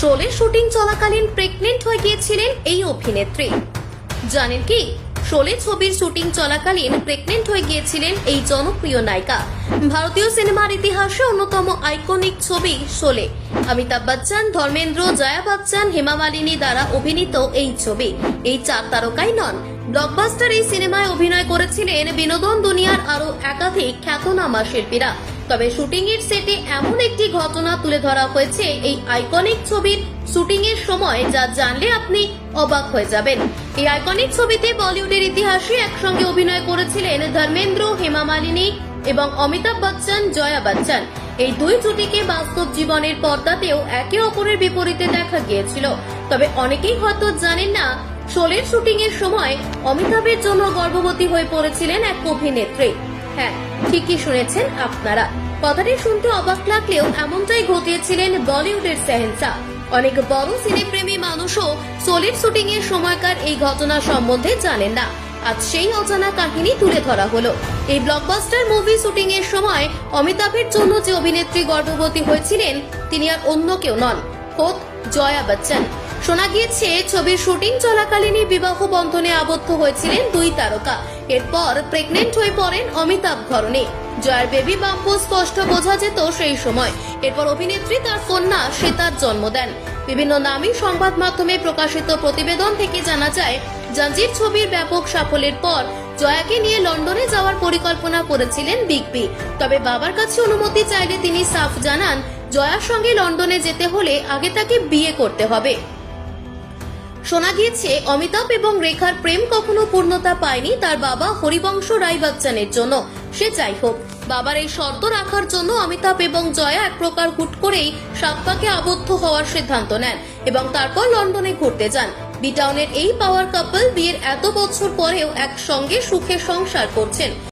Sholay shooting চলাকালীন pregnant হয়ে গিয়েছিলেন এই অভিনেত্রী। জানেন কি? শোলে ছবির শুটিং চলাকালীন প্রেগনেন্ট হয়ে গিয়েছিলেন এই জনপ্রিয় নায়িকা। ভারতীয় সিনেমার ইতিহাসে অন্যতম আইকনিক ছবি শোলে অমিতাভ বচ্চন, ধর্মেন্দ্র, জয়া বচ্চন, হেমা মালিনী দ্বারা অভিনীত এই ছবি। এই চার তারকাই নন ব্লকবাস্টার এই সিনেমায় অভিনয় করেছিলেন বিনোদন দুনিয়ার আরও একাধিক খ্যাতনামা শিল্পীরা। তবে শুটিং এর সেটে এমন একটি ঘটনা তুলে ধরা হয়েছে। এই আইকনিক ছবির শুটিং এর সময় যা জানলে আপনি অবাক হয়ে যাবেন। এই আইকনিক ছবিতে বলিউডের ইতিহাসে একসঙ্গে অভিনয় করেছিলেন ধর্মেন্দ্র, হেমা মালিনী এবং অমিতাভ বচ্চন, জয়া বচ্চন। এই দুই জুটিকে বাস্তব জীবনের পর্দাতেও একে অপরের বিপরীতে দেখা গিয়েছিল। তবে অনেকেই হয়তো জানেন না, শোলের শুটিং এর সময় অমিতাভের জন্য গর্ভবতী হয়ে পড়েছিলেন এক অভিনেত্রী। হ্যাঁ ঠিকই শুনেছেন আপনারা। কথাটি শুনতে অবাক লাগলেও এমনটাই ঘটিয়েছিলেন বলিউডের সেহেন্সা অনেক বড় সিনেপ্রেমী মানুষও সোলের শুটিং এর সময়কার এই ঘটনা সম্বন্ধে জানেন না। আজ সেই অজানা কাহিনী তুলে ধরা হলো। এই ব্লকবাস্টার মুভি শুটিং এর সময় অমিতাভের জন্য যে অভিনেত্রী গর্ভবতী হয়েছিলেন, তিনি আর অন্য কেউ নন খোদ জয়া বচ্চন। শোনা গিয়েছে, ছবির শুটিং চলাকালীনই বিবাহ বন্ধনে আবদ্ধ হয়েছিলেন দুই তারকা। এরপর প্রেগনেন্ট হয়ে পড়েন অমিতাভ ঘরণে। জয়ার বেবি বাম্পু স্পষ্ট বোঝা যেত সেই সময়। এরপর অভিনেত্রী তার কন্যা শ্বেতার জন্ম দেন। বিভিন্ন নামী সংবাদ মাধ্যমে প্রকাশিত প্রতিবেদন থেকে জানা যায়, জাঞ্জির ছবির ব্যাপক সাফল্যের পর জয়াকে নিয়ে লন্ডনে যাওয়ার পরিকল্পনা করেছিলেন বিগ বি। তবে বাবার কাছে অনুমতি চাইলে তিনি সাফ জানান, জয়ার সঙ্গে লন্ডনে যেতে হলে আগে তাকে বিয়ে করতে হবে। শোনা গিয়েছে, অমিতাভ এবং রেখার প্রেম কখনো পূর্ণতা পায়নি তার বাবা হরিবংশ রায় বচ্চনের জন্য। সে যাই হোক, বাবার এই শর্ত রাখার জন্য অমিতাভ এবং জয়া এক প্রকার হুট করেই সাপ্পাকে আবদ্ধ হওয়ার সিদ্ধান্ত নেন এবং তারপর লন্ডনে ঘুরতে যান। বিটাউনের এই পাওয়ার কাপল বিয়ের এত বছর পরেও একসঙ্গে সুখে সংসার করছেন।